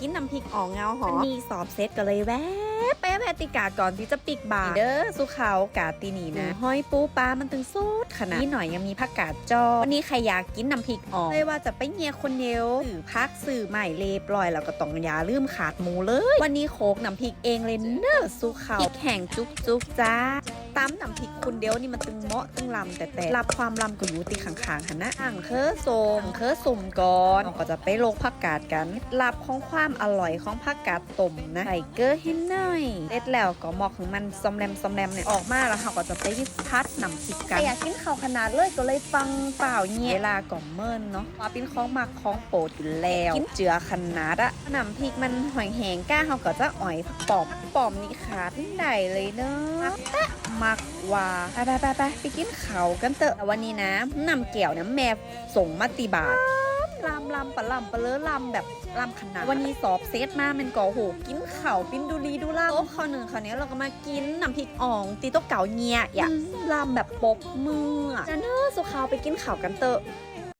กินน้ำพริกอ่องเงาหอมมีสอบเซตก็เลยแวะแป๊บแพติกาก่อนที่จะปิกบาทเด้อสุขาวกาตีนีนะห้อยปูปลามันตึงสุดขนาดนี้หน่อยยังมีผักกาดจอวันนี้ใครอยากกินน้ำพริกอ่องเลยว่าจะไปเงียคนเดียวสื่อพักสื่อใหม่เลปลอยแล้วก็ต้องอยาลืมขาดหมูเลย วันนี้โคกน้ำพริกเองเลยเนอะสุขาวพริกแห้งจุกจุกๆจ้า ตำน้ำพริกคุณเดียวนี่มันตึงเหมาะตึงลำแต่แต่รับความลำก็อยู่ตีข้างๆหันนะอ่างเคอสมเคอสุ่มก่อนเราก็จะไปโลกผักกาดกันรับของความอร่อยของผักกาดต้มนะใส่เกลือให้หน่อยเสร็จแล้วก็หมอกของมันซอมแรมซอมแรมเนี่ยออกมาแล้วเราก็จะไปพัดน้ำพริกกันอยากกินข้าวขนาดเลยก็เลยฟังเปล่าเงี้ยเวลาก่อมเมินเนาะว่าเป็นของมากของโปรดอยู่แล้วกินเจือขนาดอะน้ำพริกมันหอยแหงก้าเขาก็จะอ่อยผักปอมผักปอมนี่ขาดไม่ได้เลยเนาะมักว่าไปไปไปไปไปกินเขาวกันเถอะแต่วันนี้นะนำแก้วเนี่ยแม่ส่งมาติบาทลำลำปะลำปะเลอลำแบบลำขนาดวันนี้สอบเซตมามันก่อโหกินเข่าวปิ้นดูรีดูล่าโต๊ะข้าวหนึ่งคราวนี้เราก็มากินน้ำพริกอ่องตีโต๊ะเก่าเงียอย่าลำแบบปบมืออะจะเนอะสุขาวไปกินข่าวกันเถอะ